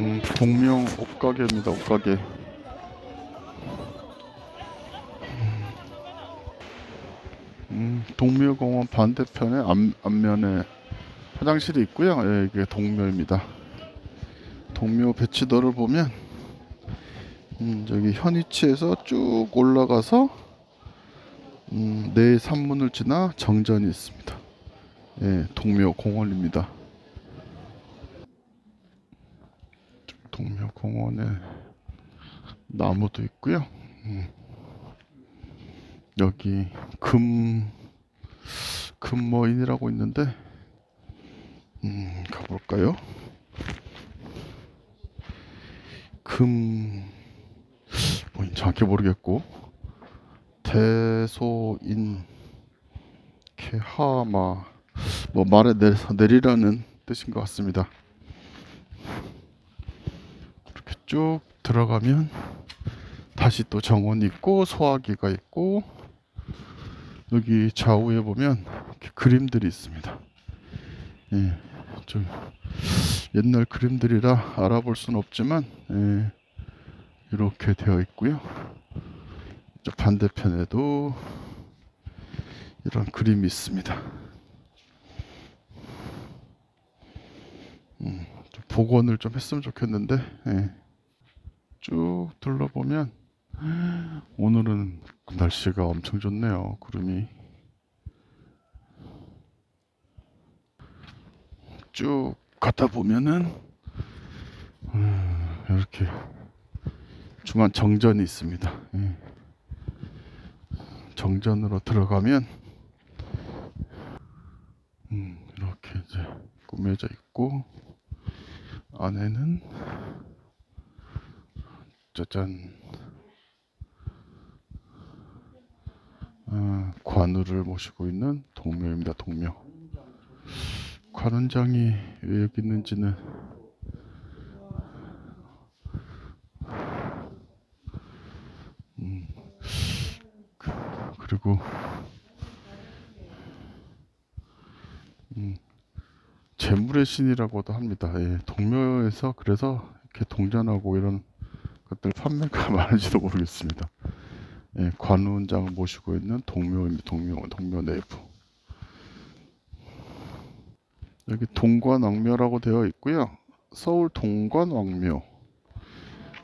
음, 동명 옷가게입니다. 옷가게. 음, 동묘공원 반대편에 앞, 앞면에 화장실이 있고요. 예, 이게 동묘입니다. 동묘 배치도를 보면 음, 여기 현위치에서 쭉 올라가서 음, 내 산문을 지나 정전이 있습니다. 예, 동묘 공원입니다. 동묘공원에 나무도 있고요. 음. 여기 금 금머인이라고 있는데 음, 가볼까요? 금 뭐인 정확히 모르겠고 대소인 개하마 뭐 말에 내, 내리라는 뜻인 것 같습니다. 이렇게 쭉 들어가면 다시 또 정원이 있고 소화기가 있고 여기 좌우에 보면 그림들이 있습니다. 예, 좀 옛날 그림들이라 알아볼 수는 없지만 예, 이렇게 되어 있고요. 저 반대편에도 이런 그림이 있습니다. 음, 좀 복원을 좀 했으면 좋겠는데 예. 쭉 둘러보면 오늘은 날씨가 엄청 좋네요. 구름이 쭉 가다 보면은 음, 이렇게 중간 정전이 있습니다. 예. 정전으로 들어가면 음, 이렇게 이제 꾸며져 있고 안에는 짜잔 아, 관우를 모시고 있는 동묘입니다. 동묘. 관원장이 왜 여기 있는지는 음, 그, 그리고 음, 재물의 신이라고도 합니다. 예, 동묘에서 그래서 이렇게 동전하고 이런 것들 판매가 많은지도 모르겠습니다. 예, 관운장을 모시고 있는 동묘입니다. 동묘, 동묘 내부. 여기 동관왕묘라고 되어 있고요. 서울 동관왕묘.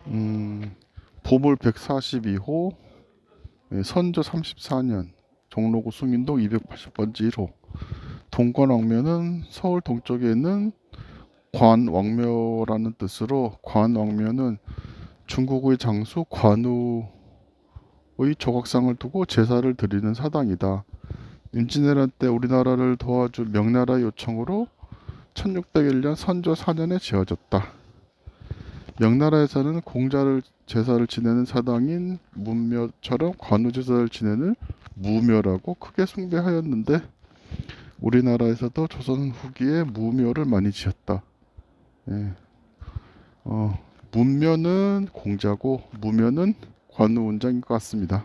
음, 보물 142호, 예, 선조 34년, 종로구 숭인동 280번지 1호. 동관왕묘는 서울 동쪽에 있는 관왕묘라는 뜻으로 관왕묘는 중국의 장수 관우의 조각상을 두고 제사를 드리는 사당이다. 임진왜란 때 우리나라를 도와준 명나라 요청으로 1601년 선조 4년에 지어졌다. 명나라에서는 공자를 제사를 지내는 사당인 문묘처럼 관우 제사를 지내는 무묘라고 크게 숭배하였는데 우리나라에서도 조선 후기에 무묘를 많이 지었다. 예. 어, 문묘는 공자고 무묘는 관우 원장인 것 같습니다.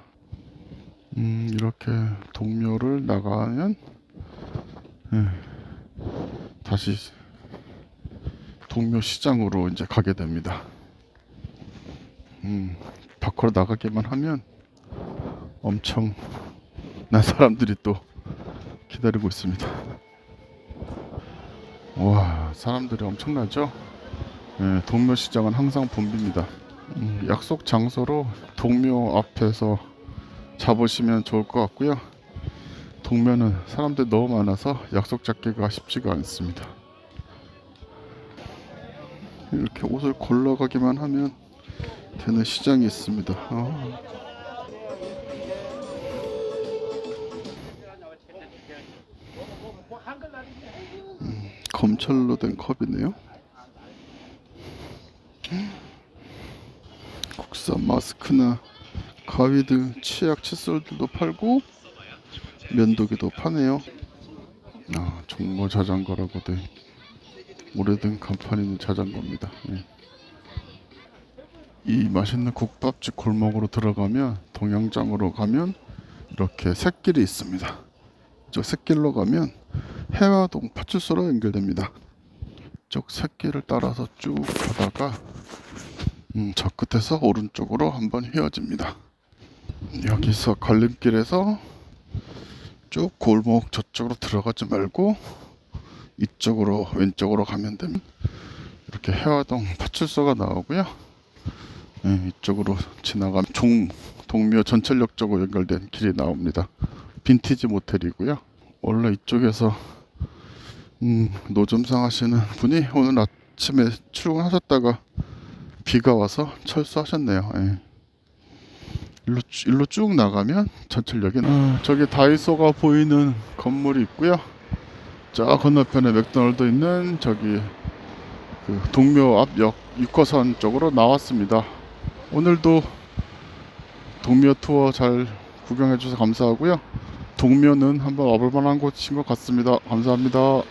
음, 이렇게 동묘를 나가면 예, 다시 동묘 시장으로 이제 가게 됩니다. 음, 밖으로 나가기만 하면 엄청 난 사람들이 또 기다리고 있습니다. 와, 사람들이 엄청나죠? 예, 동묘 시장은 항상 붐빕니다. 음, 약속 장소로 동묘 앞에서 잡으시면 좋을 것 같고요. 동묘는 사람들이 너무 많아서 약속 잡기가 쉽지가 않습니다. 이렇게 옷을 골라가기만 하면 되는 시장이 있습니다. 아. 음, 검찰로 된 컵이네요. 국산 마스크나 가위 등 치약 칫솔들도 팔고 면도기도 파네요. 아, 종모 자전거라고 돼 오래된 간판 있는 자전거입니다. 예. 이 맛있는 국밥집 골목으로 들어가면 동양장으로 가면 이렇게 샛길이 있습니다. 저 샛길로 가면 해화동 파출소로 연결됩니다. 이쪽 새길을 따라서 쭉 가다가 음, 저 끝에서 오른쪽으로 한번 휘어집니다. 여기서 걸림길에서 쭉 골목 저쪽으로 들어가지 말고 이쪽으로 왼쪽으로 가면 됩니다. 이렇게 해화동 파출소가 나오고요. 네, 이쪽으로 지나가면 종 동묘 전철역 쪽으로 연결된 길이 나옵니다. 빈티지 모텔이고요. 원래 이쪽에서 음, 노점상 하시는 분이 오늘 아침에 출근하셨다가 비가 와서 철수하셨네요. 예. 일로, 쭉- 일로 쭉 나가면 전철역이 나. 저기 다이소가 보이는 건물이 있고요. 저 건너편에 맥도날드 있는 저기 그 동묘 앞역 6호선 쪽으로 나왔습니다. 오늘도 동묘 투어 잘 구경해 주셔서 감사하고요. 동묘는 한번 와볼 만한 곳인 것 같습니다. 감사합니다.